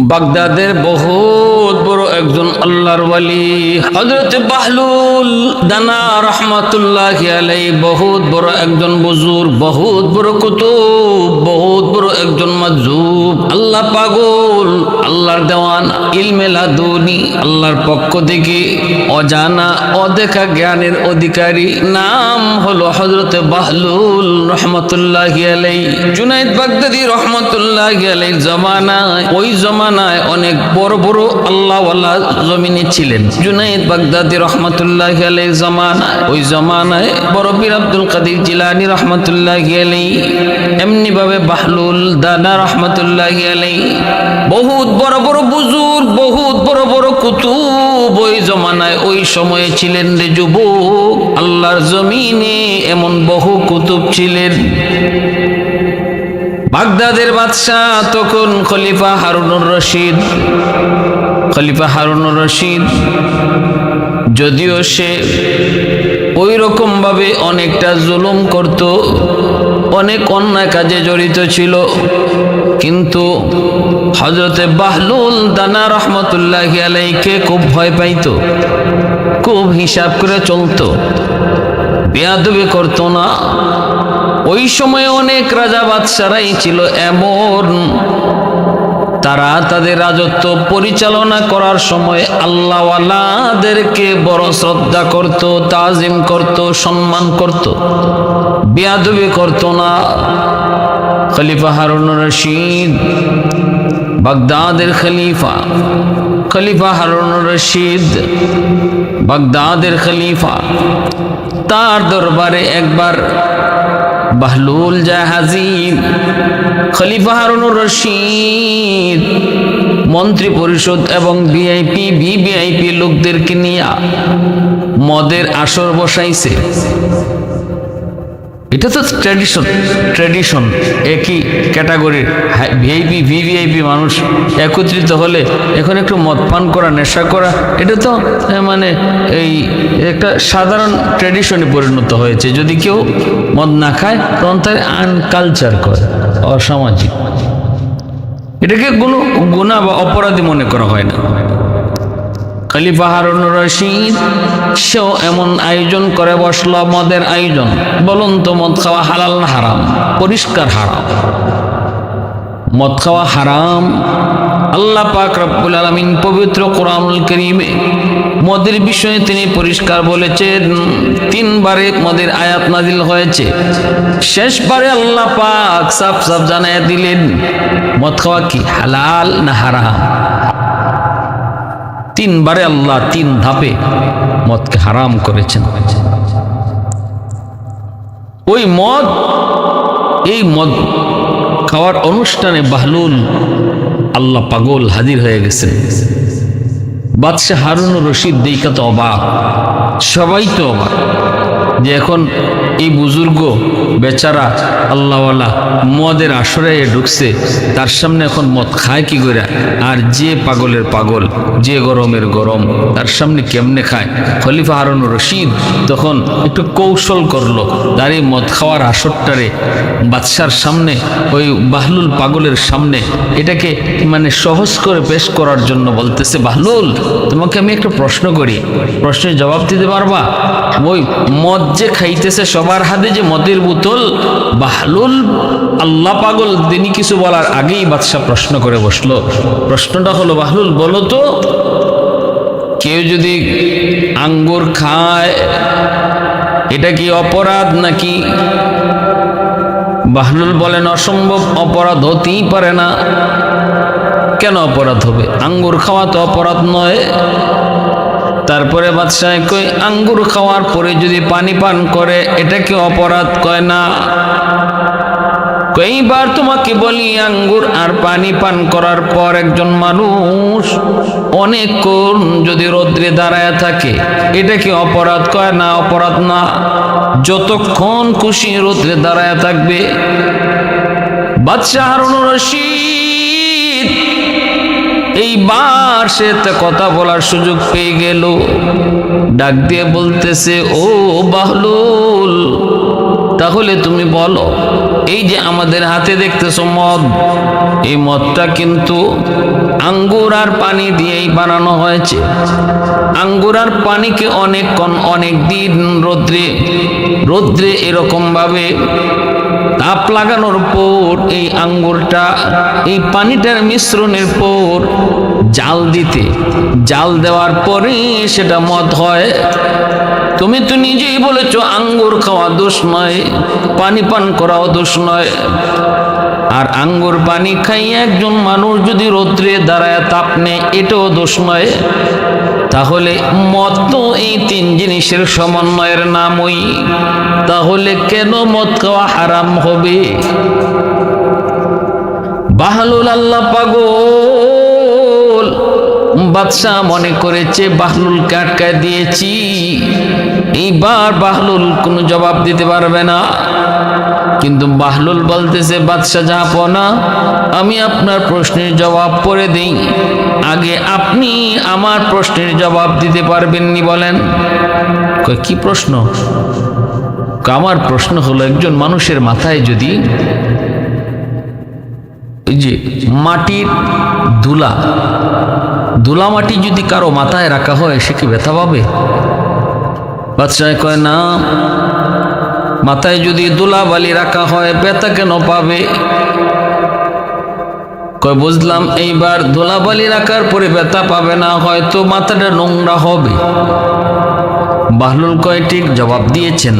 বাগদাদের বহুত বড় একজন আল্লাহর ওয়ালি। বাহলুল দানা রহমাতুল্লাহ আলাই বহুত বড় একজন বুজুর বহুত বড় কুতুব, বহুত বড় একজন মাজুব। আল্লাহ পাগল, আল্লাহর দেওয়ান, ইলমে লাদুনি, আল্লাহর পক্ষ থেকে অজানা, অদেখা জ্ঞানের অধিকারী। নাম হলো হজরত বাহলুল রহমতুল্লাহ আলাই জুনাইদ বাগদাদি রহমতুল্লাহ আলাই জমানায়, ওই জমানায় অনেক বড় বড় জমিনে ছিলেন। জুনাইদ বাগদাদি রহমতুল্লাহ আলাই জমানায় ওই জমানায় বড় বীর আব্দুল কাদির জিলানি রহমতুল্লাহ আলাই এমনি ভাবে বাহলুল দাদা রহমতুল্লাহ আলাই বহুত বড় বড় বুজুর বহুত বড় বড় কুতুব ওই জমানায় ওই সময়ে ছিলেন রে যুবক। আল্লাহর জমিনে এমন বহু কুতুব ছিলেন। বাগদাদের বাদশাহ তখন খলিফা হারুনুর রশিদ। খলিফা হারুনুর রশিদ, যদিও সে ওই রকম ভাবে অনেকটা জুলুম করত, অনেক অন্যায় কাজে জড়িত ছিল, কিন্তু হজরতে বাহলুল দানা রহমতুল্লাহ আলাইকে খুব ভয় পাইত, খুব হিসাব করে চলতো। বেয়াদবি করতো না ওই সময় অনেক রাজা বাদশারাই ছিল এমন। তারা তাদের রাজত্ব পরিচালনা করার সময় আল্লাহওয়ালাদেরকে বড় শ্রদ্ধা করত, তাজিম করত, সম্মান করত, বেয়াদবি করত না। খলিফা হারুন রশিদ, বাগদাদের খলিফা খলিফা হারুন রশিদ, বাগদাদের খলিফা, তার দরবারে একবার বাহলুল জাহাজিন, খলিফা হারুনুর রশিদ, মন্ত্রী পরিষদ এবং ভিআইপি, ভিভিআইপি লোকদেরকে নিয়ে মদের আসর বসাইছে। এটা তো ট্র্যাডিশন ট্র্যাডিশন একই ক্যাটাগরির ভিআইপি ভিভিআইপি মানুষ একত্রিত হলে এখন একটু মদ পান করা, নেশা করা, এটা তো মানে এই একটা সাধারণ ট্র্যাডিশনে পরিণত হয়েছে। যদি কেউ মদ না খায়, তখন তার আনকালচার করে অসামাজিক। এটাকে কোনো গুণা বা অপরাধী মনে করা হয় না। খলিফা হারুন রশিদ। সেও এমন আয়োজন করে বসল মদের আয়োজন। বলুন তো, মদ খাওয়া হালাল না হারাম? পরিষ্কার হারাম। মদ খাওয়া হারাম? আল্লাহ পাক রব্বুল আলমিন পবিত্র কোরআনুল করিমে মদের বিষয়ে তিনি পরিষ্কার বলেছেন, তিনবারে মদের আয়াত নাজিল হয়েছে। শেষবারে আল্লাহ পাক সাফ সাফ জানায় দিলেন, মদ খাওয়া কি হালাল না হারাম? তিনবারে আল্লাহ তিন ধাপে মদকে হারাম করেছেন। ওই মদ, এই মদ খাওয়ার অনুষ্ঠানে বাহলুল আল্লাহ পাগল হাজির হয়ে গেছেন। বাদশাহ হারুন রশিদ দেইকা তো অবাক, সবাই তো অবাক যে এখন এই বুজুর্গ বেচারা আল্লাহওয়ালা মদের আসরে ঢুকছে, তার সামনে এখন মদ খায় কি করে? আর যে পাগলের পাগল, যে গরমের গরম, তার সামনে কেমনে খায়? খলিফা হারুন রশিদ তখন একটু কৌশল করল, তার এই মদ খাওয়ার আসরটারে বাদশার সামনে, ওই বাহলুল পাগলের সামনে, এটাকে মানে সহজ করে পেশ করার জন্য বলতেছে, বাহলুল, তোমাকে আমি একটা প্রশ্ন করি। প্রশ্নের জবাব দিতে পারবা? ওই মদ যে খাইতেছে সবার হাতে যে মদের বোতল বাহলুল আল্লাহ পাগল, তিনি কিছু বলার আগেই বাদশাহ প্রশ্ন করে বসল। প্রশ্নটা হলো, বাহলুল, বলো তো, কেউ যদি আঙ্গুর খায়, এটা কি অপরাধ নাকি? বাহলুল বলেন, অসম্ভব, অপরাধ হতেই পারে না। কেন অপরাধ হবে? আঙ্গুর খাওয়া তো অপরাধ নয়। তারপরে বাদশাহ কই, আঙ্গুর খাওয়ার পরে যদি পানি পান করে এটাকে অপরাধ? কয়, না। কইবার তোমাকে বলি, আঙ্গুর আর পানি পান করার পর একজন মানুষ অনেকক্ষণ যদি রৌদ্রে দাঁড়ায় থাকে, এটা কি অপরাধ? কয়, না, অপরাধ না। যতক্ষণ খুশি রৌদ্রে দাঁড়ায় থাকবে। বাদশাহ রশিদ এইবার সে কথা বলার সুযোগ পেয়ে গেল। ডাক দিয়ে বলতেছে, ও বাহলুল, তাহলে তুমি বলো, এই যে আমাদের হাতে দেখতেছো মদ, এই মদটা কিন্তু আঙ্গুর আর পানি দিয়েই বানানো হয়েছে। আঙ্গুর আর পানিকে অনেকক্ষণ অনেক দিন রোদ্রে রোদ্রে এরকম ভাবে তাপ লাগানোর পর এই আঙ্গুরটা, এই পানিটার মিশ্রণের পর জাল দিতে। জাল দেওয়ার পরে সেটা মদ হয়। তুমি তো নিজেই বলেছ, আঙ্গুর খাওয়া দোষ নয়, পানি পান করাও দোষ নয়। আর আঙ্গুর পানি খাইয়ে একজন মানুষ যদি রৌদ্রে দাঁড়ায় তাপ নেয়, এটাও দোষ নয়। তাহলে মদ তো এই তিন জিনিসের সমন্বয়ের নামই। তাহলে কেন মদ খাওয়া হারাম হবে? বাহলুল আল্লাহ পাগল। বাদশাহ মনে করেছে বাহলুলকে আটকায় দিয়েছি। এইবার বাহলুল কোনো জবাব দিতে পারবে না। কিন্তু বাহলুল বলতেছে, বাদশাহ না, আমি আপনার প্রশ্নের জবাব পরে দিই। আগে আপনি আমার প্রশ্নের জবাব দিতে পারবেননি বলেন। কি প্রশ্ন? আমার প্রশ্ন হলো, একজন মানুষের মাথায় যদি যে মাটির ধুলা ধুলা মাটি যদি কারও মাথায় রাখা হয়, সে কি ব্যথা পাবে? বাচ্চায় কয়, না মাথায় যদি ধুলা বালি রাখা হয়, ব্যথা কেন পাবে? কয়, বুঝলাম, এইবার ধুলাবালি রাখার পরে ব্যথা পাবে না, হয়তো মাথাটা নোংরা হবে। বাহলুল কয়, ঠিক জবাব দিয়েছেন।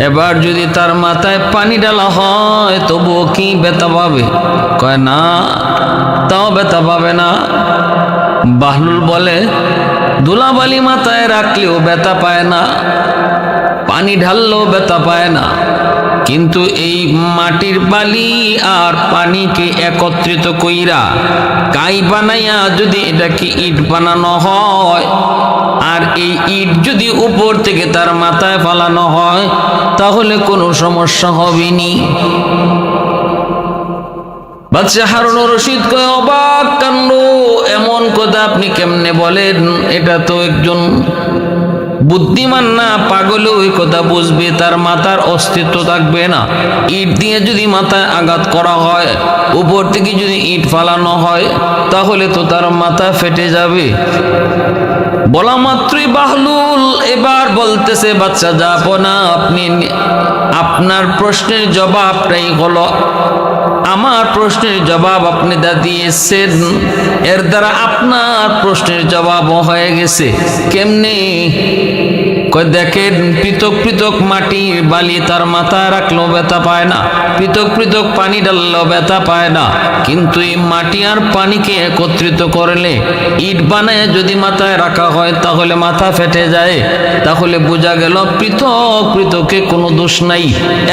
এবার যদি তার মাথায় পানি ডালা হয়, তবুও কি ব্যথা পাবে? কয়, না, তাও ব্যথা পাবে না। বাহলুল বলে ধুলাবালি মাথায় রাখলেও ব্যথা পায় না। পানি ঢাললেও ব্যথা পায় না। কিন্তু এই মাটির বালি আর পানিকে একত্রিত কইরা কাই বানাইয়া যদি এটাকে ইট বানানো হয়, আর এই ইট যদি উপর থেকে তার মাথায় ফালানো হয়, তাহলে কোনো সমস্যা হবেনি। বাচ্চা হারুন রশিদ কয়, অবাক কাণ্ড, এমন কথা আপনি কেমনে বলেন? এটা তো একজন বুদ্ধিমান না পাগলে ওই কথা বুঝবে, তার মাথার অস্তিত্ব থাকবে না। ইট দিয়ে যদি মাথায় আঘাত করা হয়, উপর থেকে যদি ইট ফালানো হয়, তাহলে তো তার মাথা ফেটে যাবে। বলা মাত্রই বাহলুল এবার বলতেছে, বাচ্চা যাব না আপনি আপনার প্রশ্নের জবাবটাই হলো আমার প্রশ্নের জবাব আপনি দা দিয়েছেন। এর দ্বারা আপনার প্রশ্নের জবাবও হয়ে গেছে। কেমনে? কয় দেখেন পৃথক পৃথক মাটি বালি তার মাথায় রাখলেও ব্যথা পায় না। পৃথক পৃথক পানি ডাললেও ব্যথা পায় না। কিন্তু এই মাটি আর পানিকে একত্রিত করলে ইট বানায় যদি মাথায় রাখা হয় তাহলে মাথা ফেটে যায়। তাহলে বোঝা গেল পৃথক পৃথকে কোনো দোষ নাই।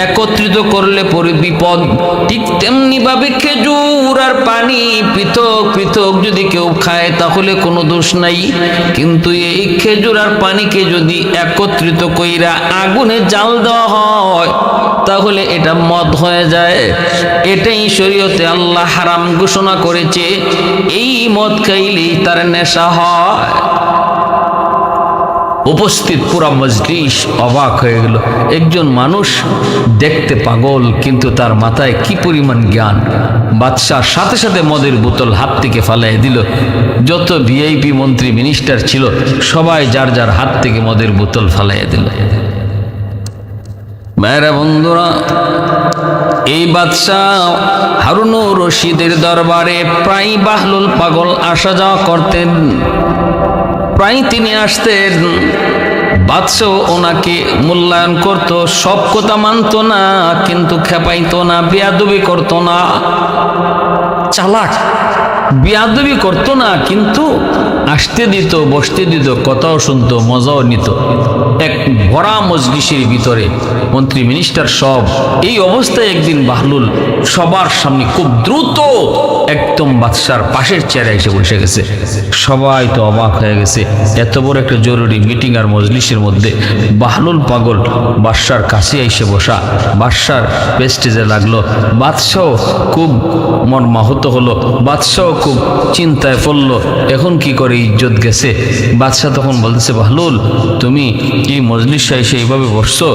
একত্রিত করলে পরে বিপদ। ঠিক তেমনি ভাবে খেজুর আর পানি পৃথক পৃথক যদি কেউ খায় তাহলে কোনো দোষ নাই। কিন্তু এই খেজুর আর পানিকে যদি একত্রিত কইরা আগুনে জাল দেওয়া হয়, তাহলে এটা মদ হয়ে যায়। এটাই শরীয়তে আল্লাহ হারাম ঘোষণা করেছে, এই মদ খাইলেই তার নেশা হয়। উপস্থিত পুরা মজলিস অবাক হয়ে গেল। একজন মানুষ দেখতে পাগল, কিন্তু তার মাথায় কি পরিমাণ জ্ঞান? বাদশাহ সাথে সাথে মদের বোতল হাত থেকে ফালাই দিল। যত ভিআইপি মন্ত্রী মিনিস্টার ছিল, সবাই যার যার হাত থেকে মদের বোতল ফালাই দিল। মায়েরা বন্ধুরা, এই বাদশাহ হারুনু রশিদের দরবারে প্রায় বাহলুল পাগল আসা যাওয়া করতেন। প্রায় তিনি আসতেন। বাদশাহ ওনাকে মূল্যায়ন করত, সব কথা মানত না, কিন্তু খেপাইত না, বিয়াদবি করত না। চালাক, বিয়াদবি করত না, কিন্তু আসতে দিত, বসতে দিত, কথাও শুনত, মজাও নিত। এক ভরা মজলিসের ভিতরে মন্ত্রী মিনিস্টার সব এই অবস্থায় একদিন বাহলুল সবার সামনে খুব দ্রুত একদম বাদশার পাশের চেয়ারে এসে বসে গেছে। সবাই তো অবাক হয়ে গেছে। এত বড় একটা জরুরি মিটিং আর মজলিসের মধ্যে বাহলুল পাগল বাদশার কাছে এসে বসা। বাদশার পেস্টেজে লাগল। বাদশাহ খুব মর্মাহত হলো। বাদশাহ খুব চিন্তায় পড়ল। এখন কি করে ইজ্জত গেছে। বাদশাহ তখন বলতেছে, বাহলুল, তুমি এই মজলিসা এসে এইভাবে বসছো?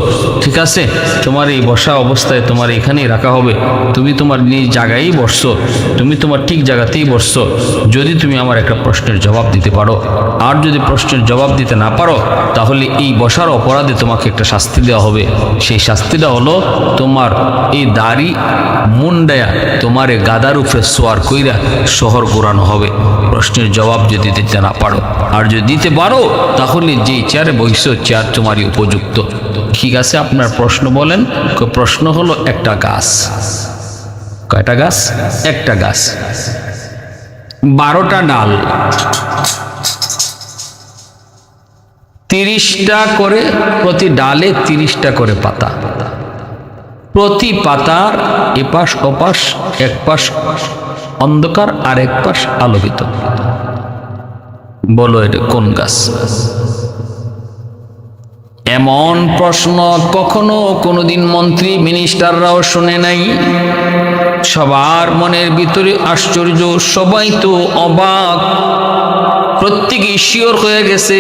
ঠিক আছে, তোমার এই বসা অবস্থায় তোমার এখানেই রাখা হবে। তুমি তোমার নিজ জায়গায় বসছো। তুমি তোমার ঠিক জায়গাতেই বসছো। যদি তুমি আমার একটা প্রশ্নের জবাব দিতে পারো। আর যদি প্রশ্নের জবাব দিতে না পারো, তাহলে এই বসার অপরাধে তোমাকে একটা শাস্তি দেওয়া হবে। সেই শাস্তিটা হলো তোমার এই দাড়ি মুন্ডায়া তোমার গাদার উপরে সোয়ার কইরা শহর ঘোরানো হবে। প্রশ্নের জবাব যদি দিতে না পারো। আর যদি দিতে পারো, তাহলে যে চেয়ারে বইস চেয়ার তোমারই উপযুক্ত। ঠিক আছে, আপনার প্রশ্ন বলেন। প্রশ্ন হলো, একটা গাছ। কয়টা গাছ? একটা গাছ। বারোটা ডাল। তিরিশটা করে প্রতি ডালে তিরিশটা করে পাতা। প্রতি পাতার এপাশ ওপাশ এক পাশ অন্ধকার আর এক পাশ আলোকিত। বলো এটা কোন গাছ? এমন প্রশ্ন কখনো কোনোদিন মন্ত্রী মিনিস্টাররাও শুনে নাই। সবার মনের ভিতরে আশ্চর্য, সবাই তো অবাক। প্রত্যেকে শিওর হয়ে গেছে,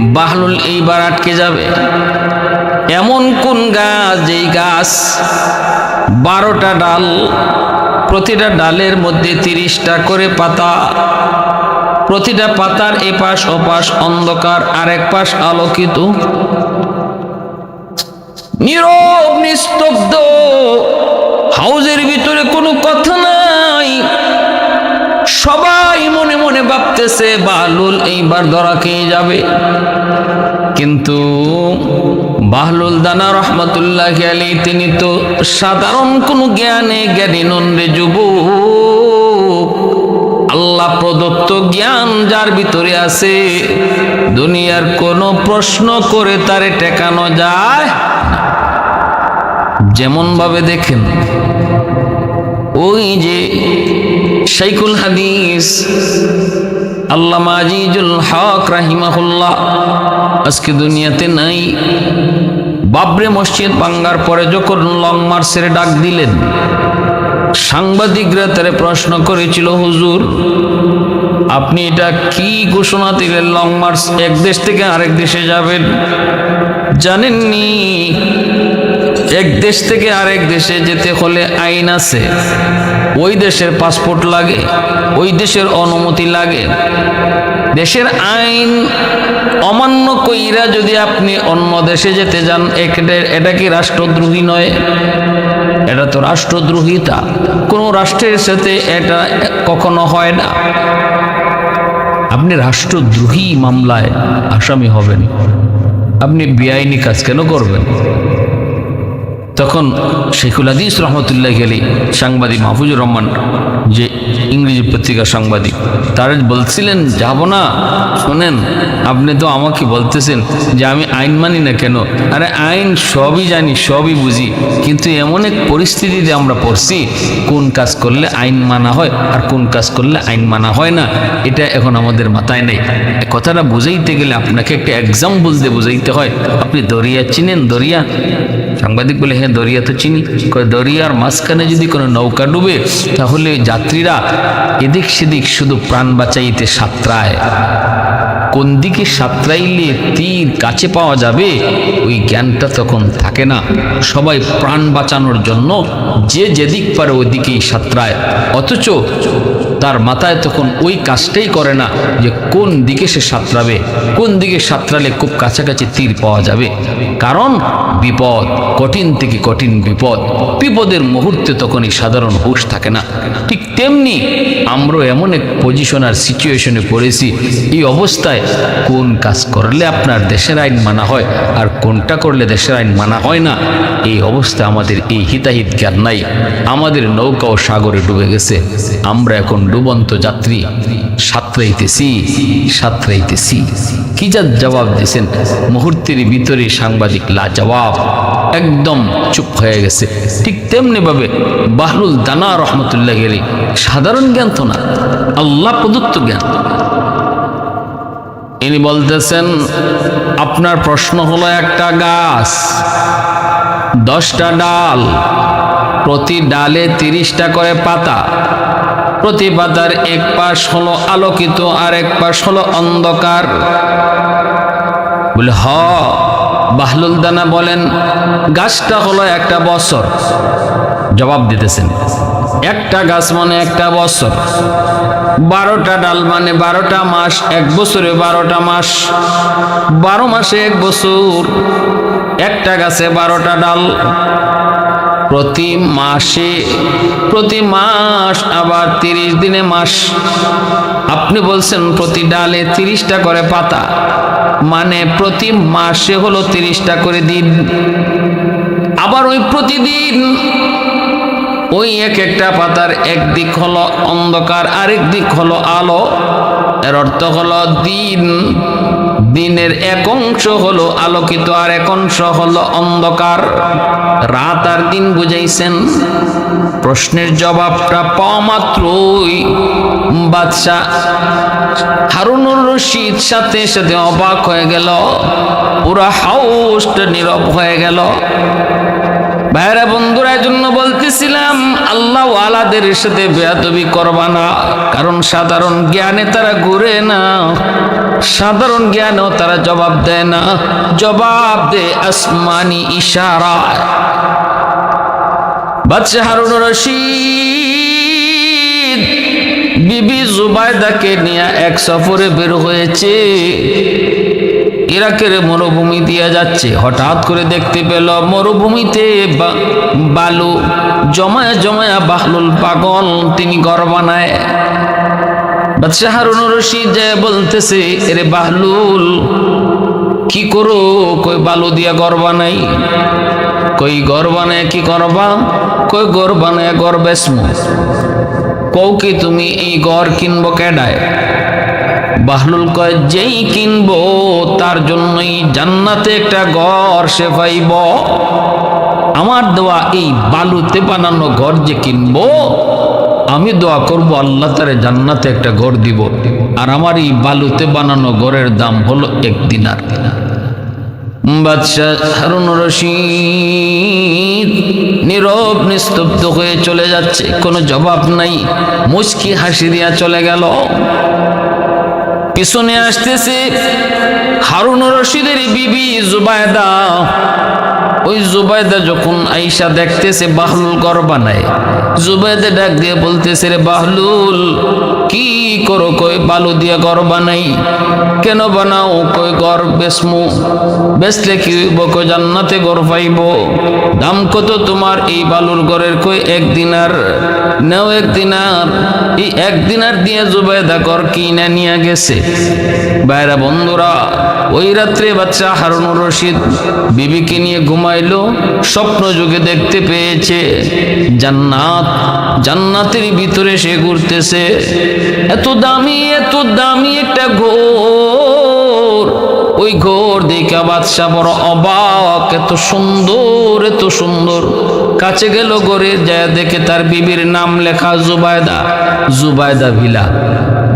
বাহলুল এইবার আটকে যাবে। এমন কোন গাছ যেই গাছ বারোটা ডাল, প্রতিটা ডালের মধ্যে তিরিশটা করে পাতা প্রতিটা পাতার এপাশ ওপাশ অন্ধকার আর এক পাশ আলোকিত। নীরব, নিস্তব্ধ, হাউজের ভিতরে কোনো কথা নাই। সবাই মনে মনে ভাবতেছে, বাহলুল এইবার ধরা খেয়ে যাবে। কিন্তু বাহলুল দানা রহমতুল্লাহ আলী তিনি তো সাধারণ কোনো জ্ঞানে জ্ঞানী নন্দে যুবক। আল্লাহ প্রদত্ত জ্ঞান যার ভিতরে আছে, দুনিয়ার কোনো প্রশ্ন করে তারে টেকানো যায় যেমন ভাবে দেখেন, ওই যে শাইকুল হাদিস, আল্লামা আজিজুল হক রাহিমাহুল্লাহ, আজকে দুনিয়াতে নাই। বাবরে মসজিদ ভাঙ্গার পরে যখন লং মার্চের ডাক দিলেন সাংবাদিকরা তারে প্রশ্ন করেছিল, হুজুর, আপনি এটা কি ঘোষণা দিলেন? লং মার্চ এক দেশ থেকে আরেক দেশে যাবেন। জানেননি? এক দেশ থেকে আরেক দেশে যেতে হলে আইন আছে। ওই দেশের পাসপোর্ট লাগে, ওই দেশের অনুমতি লাগে। দেশের আইন অমান্য কইরা যদি আপনি অন্য দেশে যেতে যান এটা- এটা কি রাষ্ট্রদ্রোহী নয়? এটা তো রাষ্ট্রদ্রোহিতা। কোনো রাষ্ট্রের সাথে এটা কখনো হয় না। আপনি রাষ্ট্রদ্রোহী মামলায় আসামি হবেন। আপনি বেআইনি কাজ কেন করবেন? তখন শেখুল হাদিস রহমতুল্লাহ গেলি সাংবাদিক মাহফুজুর রহমান, যে ইংরেজি পত্রিকা সাংবাদিক, তারা বলছিলেন, যাব না, শোনেন, আপনি তো আমাকে বলতেছেন যে আমি আইন মানি না কেন? আরে আইন সবই জানি, সবই বুঝি, কিন্তু এমন এক পরিস্থিতিতে আমরা পড়ছি, কোন কাজ করলে আইন মানা হয় আর কোন কাজ করলে আইন মানা হয় না, এটা এখন আমাদের মাথায় নেই। কথাটা বুঝাইতে গেলে আপনাকে একটা এক্সাম্পল দিয়ে বুঝাইতে হয়। আপনি দরিয়া চিনেন, দরিয়া? সাংবাদিক বলে হ্যাঁ দরিয়া তো চিনি। দরিয়ার মাঝখানে যদি কোনো নৌকা ডুবে, তাহলে যাত্রীরা এদিক সেদিক শুধু প্রাণ বাঁচাইতে সাঁতরায়। কোন দিকে সাঁতরাইলে তীর কাছে পাওয়া যাবে, ওই জ্ঞানটা তখন থাকে না। সবাই প্রাণ বাঁচানোর জন্য যে যেদিক পারে ওইদিকেই সাঁতরায়। অথচ তার মাথায় তখন ওই কাজটাই করে না যে কোন দিকে সে সাঁতরাবে। কোন দিকে সাঁতরালে খুব কাছাকাছি তীর পাওয়া যাবে। কারণ বিপদ, কঠিন থেকে কঠিন বিপদ। বিপদের মুহূর্তে তখন এই সাধারণ হুশ থাকে না। ঠিক তেমনি আমরা এমন এক পজিশন আর সিচুয়েশনে পড়েছি, এই অবস্থায় কোন কাজ করলে আপনার দেশের আইন মানা হয় আর কোনটা করলে দেশের আইন মানা হয় না, এই অবস্থা আমাদের এই হিতাহিত জ্ঞান নাই। আমাদের নৌকা ও সাগরে ডুবে গেছে। আমরা এখন ডুবন্ত যাত্রী। সাঁতরাইতেছি সাঁতরাইতেছি। কি যা জবাব দিয়েছেন? মুহূর্তের ভিতরে সাংবাদিক লা জবাব একদম চুপ হয়ে গেছে। ঠিক তেমনি ভাবে বাহরুল দানা রহমতুল্লাহ গেলি সাধারণ জ্ঞান তো না, আল্লাহ প্রদত্ত জ্ঞান। ইনি বলতেছেন, আপনার প্রশ্ন হলো একটা গাছ, দশটা ডাল, প্রতি ডালে তিরিশটা করে পাতা, প্রতি পাতার এক পাশ হলো আলোকিত আর এক পাশ হলো অন্ধকার। বলে, হ। বাহলুল দানা বলেন, গাছটা হলো একটা বছর। জবাব দিতেছেন, একটা গাছ মানে একটা বছর। বারোটা ডাল মানে বারোটা মাস, এক বছরে বারোটা মাস। বারো মাসে এক বছর, একটা গাছে বারোটা ডাল। প্রতি মাসে, প্রতি মাস আবার তিরিশ দিনে মাস। আপনি বলছেন প্রতি ডালে তিরিশটা করে পাতা। মানে প্রতি মাসে হলো তিরিশটা করে দিন। আবার ওই প্রতিদিন ওই এক একটা পাতার একদিক হলো অন্ধকার, আরেক দিক হলো আলো। এর অর্থ হলো দিন। দিনের এক অংশ হলো আলোকিত আর এক অংশ হলো অন্ধকার। রাত আর দিন বুঝাইছেন। প্রশ্নের জবাবটা পাওয়া মাত্রই। বাদশাহ হারুনুর রশিদ সাথে সাথে অবাক হয়ে গেল। পুরা হাউসটা নীরব হয়ে গেল। ভাইরা জন্য বলতেছিলাম, আল্লাহ আলাদের সাথে বেয়াদবি করবা না, কারণ সাধারণ জ্ঞানে তারা ঘুরে না, সাধারণ জ্ঞানেও তারা জবাব দেয় না। জবাব দে আসমানি ইশারা। বাচ্চা হারুন রশিদ বিবি জুবাইদাকে নিয়ে এক সফরে বের হয়েছে। ইরাকের মরুভূমি দিয়ে যাচ্ছে। হঠাৎ করে দেখতে পেল মরুভূমিতে বালু, জমায়া জমায়া বাহলুল পাগল তিনি ঘর বানায়। বাদশাহ হারুন রশিদ যে বলতেছে, এরে বাহলুল, কি করো? কই বালু দিয়া ঘর বানাই? কই ঘর বানায় কি করবা? কই ঘর বানায় ঘর বেসমু কও কি তুমি এই ঘর কিনবো কেডায়? বাহলুল কয় যেই কিনবো, তার জন্যই জান্নাতে একটা ঘর সে পাইব। আমার দেওয়া এই বালুতে বানানো ঘর যে কিনবো, আমি দোয়া করব আল্লাহ তারে জান্নাতে একটা ঘর দিব। আর আমার এই বালুতে বানানো ঘরের দাম হলো এক দিনার। বাদশাহ হারুন নীরব নিস্তব্ধ হয়ে চলে যাচ্ছে, কোনো জবাব নাই। মুচকি হাসি দিয়া চলে গেল। পিছনে আসতেছে হারুন রশিদের বিবি জুবায়দা। ওই জুবায়দা যখন আইসা দেখতেছে বাহলুল ঘর বানায়, জুবায়দা ডাক দিয়ে বলতেছে, রে বাহলুল, কি করো কই বালু দিয়ে ঘর বানাই? কেন বানাও কই ঘর বেসমু? বেচলে কি হইব কই জান্নাতে ঘর পাইব? দাম কত তোমার এই বালুর ঘরের কই একদিন আর নেও একদিন আর এই একদিন আর দিয়ে জুবায়দা ঘর কিনে নিয়ে গেছে। বাইরা বন্ধুরা, ওই রাত্রে বাচ্চা হারুনুর রশিদ বিবিকে নিয়ে ঘুমাইলো, স্বপ্ন যুগে দেখতে পেয়েছে। জান্নাত, জান্নাতের ভিতরে সে ঘুরতেছে। এত দামি এত দামি একটা ঘোর। ওই ঘোর দেখা বাদশাহ বড় অবাক, এত সুন্দর এত সুন্দর। কাছে গেল ঘরে, যায় দেখে তার বিবির নাম লেখা জুবায়দা জুবায়দা ভিলা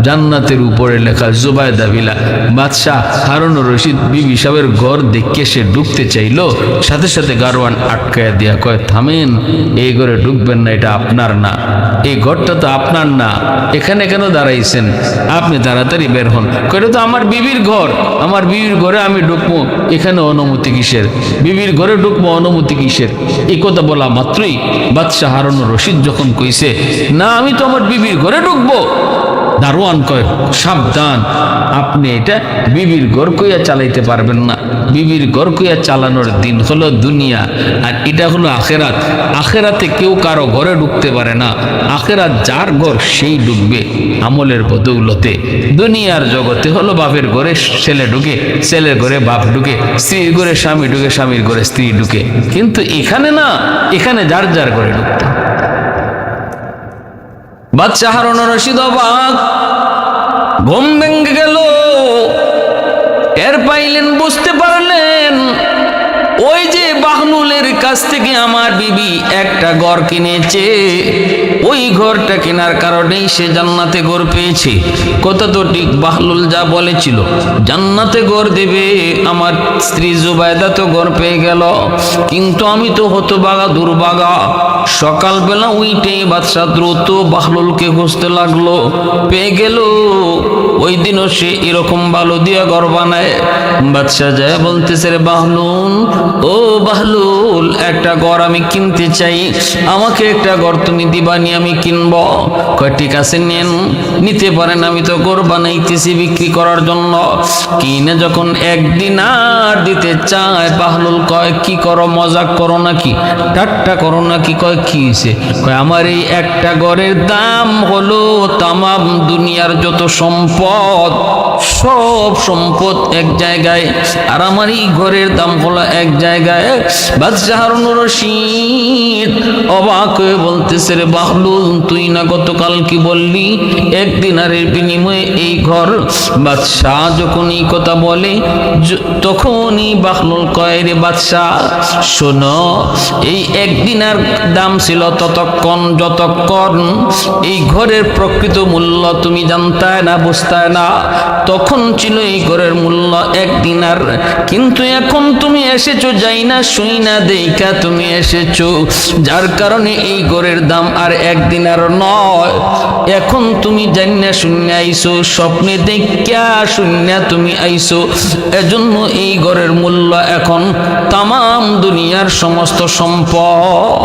জান্নাতের উপরে লেখা জুবায়দা ভিলা। বাদশাহ হারুন রশিদ বিবি সাহেবের ঘর দেখে সে ঢুকতে চাইলো। সাথে সাথে গারোয়ান আটকায় দিয়া কয় থামেন এই ঘরে ঢুকবেন না এটা আপনার না। এই ঘরটা তো আপনার না। এখানে কেন দাঁড়াইছেন? আপনি তাড়াতাড়ি বের হন। কয়, তো আমার বিবির ঘর। আমার বিবির ঘরে আমি ঢুকবো। এখানে অনুমতি কিসের? বিবির ঘরে ঢুকবো অনুমতি কিসের? এই কথা বলা মাত্রই বাদশাহ হারুন রশিদ যখন কইছে না আমি তো আমার বিবির ঘরে ঢুকবো। দারোয়ান কয়, সাবধান, আপনি এটা বিবির ঘর কইয়া চালাইতে পারবেন না। বিবির ঘর কইয়া চালানোর দিন হলো দুনিয়া, আর এটা হলো আখেরাত। আখেরাতে কেউ কারও ঘরে ঢুকতে পারে না। আখেরাত যার ঘর সেই ঢুকবে আমলের বদৌলতে। দুনিয়ার জগতে হলো বাপের ঘরে ছেলে ঢুকে, ছেলের ঘরে বাপ ঢুকে, স্ত্রীর ঘরে স্বামী ঢুকে, স্বামীর ঘরে স্ত্রী ঢুকে। কিন্তু এখানে না, এখানে যার যার ঘরে ঢুকতে। বাচ্চা হারণ রশিদ অবাক। ঘুম ভেঙে গেল। এর পাইলেন বুঝতে কাছে থেকে আমার বিবি একটা ঘর কিনেছে। ওই ঘরটা কেনার কারণেই সে জান্নাতে ঘর পেয়েছে। কথা তো ঠিক বাহলুল যা বলেছিল, জান্নাতে ঘর দেবে, আমার স্ত্রী জুবাইদা তো ঘর পেয়ে গেল। কিন্তু আমি তো হতো হতবাগা, দুর্বাগা। সকালবেলা উইটে বাদশা দ্রুত বাহলুলকে খুঁজতে লাগল। পেয়ে গেল। ওই দিনও সে এরকম ভালো দিয়া ঘর বানায়। বাদশা যায় বলতেছে, রে বাহলুল, ও বাহলুল একটা ঘর আমি কিনতে চাই। আমাকে একটা ঘর তুমি দিবানি, আমি কিনব। কয়, ঠিক আছে, নেন। নিতে পারেন, আমি তো ঘর বানাইতেছি বিক্রি করার জন্য। কিনে যখন একদিন আর দিতে চায়, বাহলুল কয়, কি করো, মজাক করো নাকি? ঠাট্টা করো নাকি? কয়, কি হয়েছে কয়, আমার এই একটা ঘরের দাম হলো তামাম দুনিয়ার যত সম্পদ, সব সম্পদ এক জায়গায়। আর আমার এই ঘরের দাম হলো এক জায়গায়। বাদশাহ হারুন রশিদ অবাক হয়ে বলতেছে, রে বাহলুল, তুই না গতকাল কি বললি? এক দিনারের বিনিময়ে এই ঘর বাদশাহ যখন এই কথা বলে তখনই বাহলুল কয়, রে বাদশাহ, শোনো, এই এক দিনার দাম ছিল ততক্ষণ, যতক্ষণ এই ঘরের প্রকৃত মূল্য তুমি জানতায় না, বুঝতায় না, তখন ছিল এই ঘরের মূল্য এক দিনার কিন্তু এখন তুমি এসেছ, যাই না, শুই না দেইকা তুমি এসেছ, যার কারণে এই ঘরের দাম আর একদিন আর নয়। এখন তুমি জানিয়া শূন্য আইসো, স্বপ্নে দেখিয়া শূন্য তুমি আইসো। এজন্য এই ঘরের মূল্য এখন তাম দুনিয়ার সমস্ত সম্পদ।